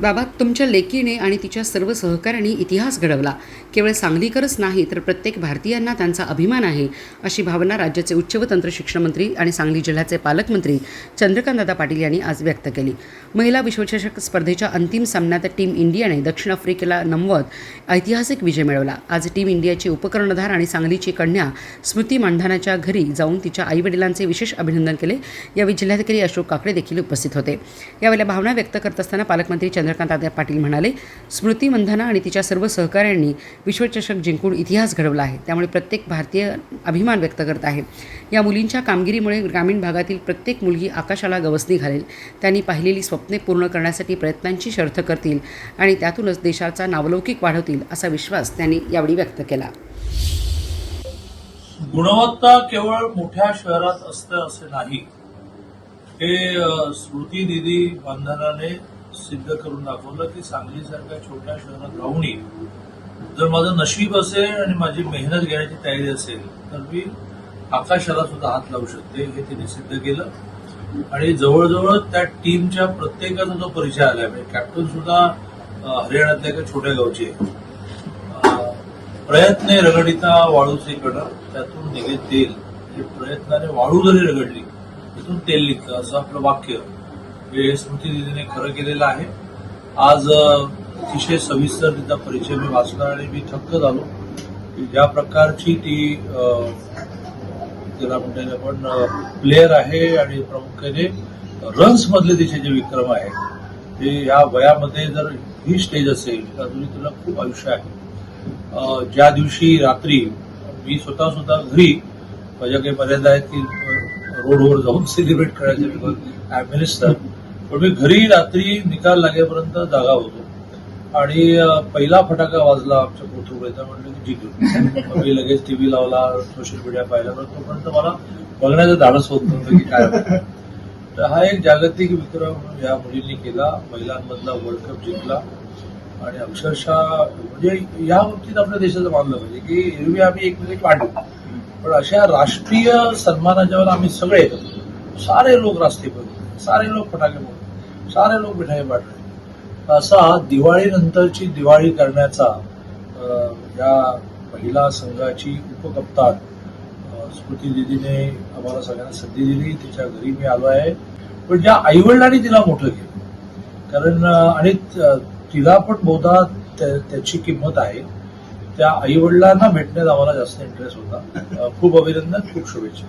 बाबा तुमच्या लेकीने आणि तिच्या सर्व सहकाऱ्यांनी इतिहास घडवला. केवळ सांगलीकरच नाही तर प्रत्येक भारतीयांना त्यांचा अभिमान आहे अशी भावना राज्याचे उच्च व तंत्र शिक्षणमंत्री आणि सांगली जिल्ह्याचे पालकमंत्री चंद्रकांतदादा पाटील यांनी आज व्यक्त केली. महिला विश्वचषक स्पर्धेच्या अंतिम सामन्यात टीम इंडियाने दक्षिण आफ्रिकेला नमवत ऐतिहासिक विजय मिळवला. आज टीम इंडियाची उपकर्णधार आणि सांगलीची कन्या स्मृती मांढानाच्या घरी जाऊन तिच्या आईवडिलांचे विशेष अभिनंदन केले. यावेळी जिल्हाधिकारी अशोक काकडे देखील उपस्थित होते. यावेळी भावना व्यक्त करत असताना पालकमंत्री चंद्र चंद्रकांत पाटील म्हणाले स्मृती मंधाना आणि तिच्या सर्व सहकाऱ्यांनी विश्वचषक जिंकून इतिहास घडवला आहे. त्यामुळे प्रत्येक भारतीय अभिमान व्यक्त करत आहे. या मुलींच्या कामगिरीमुळे ग्रामीण भागातील प्रत्येक मुलगी आकाशाला गवसणी घालेल. त्यांनी पाहिलेली स्वप्ने पूर्ण करण्यासाठी प्रयत्नांची शर्थ करतील आणि त्यातूनच देशाचा नावलौकिक वाढवतील असा विश्वास त्यांनी यावेळी व्यक्त केला. गुणवत्ता केवळ मोठ्या शहरात असतं असे नाही. हे स्मृती दिदी बंधनाने सिद्ध करून दाखवलं की सांगलीसारख्या छोट्या शहरात राहूनही जर माझं नशीब असेल आणि माझी मेहनत घेण्याची तयारी असेल तर मी आकाशाला सुद्धा हात लावू शकते हे तिने सिद्ध केलं. आणि जवळजवळ त्या टीमच्या प्रत्येकाचा जो परिचय आला म्हणजे कॅप्टन सुद्धा हरियाणातल्या एका छोट्या गावची आहे. प्रयत्ने रगडिता वाळूचे कडा त्यातून निघेल तेल. म्हणजे प्रयत्नाने वाळू जरी रगडली तिथून तेल निघतं असं आपलं वाक्य. हे स्मृती दिदीने खरं केलेलं आहे. आज अतिशय सविस्तर तिचा परिचय मी वाचला आणि मी थक्क झालो. की ज्या प्रकारची ती त्याला म्हणता येईल आपण प्लेअर आहे आणि प्रामुख्याने रन्स मधले तिचे जे विक्रम आहेत ते ह्या वयामध्ये जर ही स्टेज असेल तर अजूनही तुला खूप आयुष्य आहे. ज्या दिवशी रात्री मी स्वतः सुद्धा घरी माझ्या काही मर्यादा आहेत की रोडवर जाऊन सेलिब्रेट करायचे बिकॉज आय मिनिस्टर पण मी घरी रात्री निकाल लागेपर्यंत जागा होतो. आणि पहिला फटाका वाजला आमच्या कोथरूडचा म्हणलं की जिंकलो मी लगेच टीव्ही लावला सोशल मीडिया पाहिला पण तोपर्यंत मला बघण्याचं धाडस होत नव्हतं की काय तर हा एक जागतिक विक्रम या मुलींनी केला महिलांमधला वर्ल्ड कप जिंकला. आणि अक्षरशः म्हणजे या बाबतीत आपल्या देशाचं मानलं पाहिजे की एरवी आम्ही एकमेकांची वाटू पण अशा राष्ट्रीय सन्मानाच्या वेळेला आम्ही सगळे सारे लोक रास्ते बघ सारे लोक फटाके बघतो सारे लोक मिठाई वाटले असा दिवाळीनंतरची दिवाळी करण्याचा या महिला संघाची उपकप्तान स्मृती दिदीने आम्हाला सगळ्यांना संधी दिली. तिच्या घरी मी आलो आहे. पण ज्या आईवडिलांनी तिला मोठं केलं. कारण आणि तिला पण बहुधा त्याची किंमत आहे. त्या आईवडिलांना भेटण्यात आम्हाला जास्त इंटरेस्ट होता. खूप अभिनंदन खूप शुभेच्छा.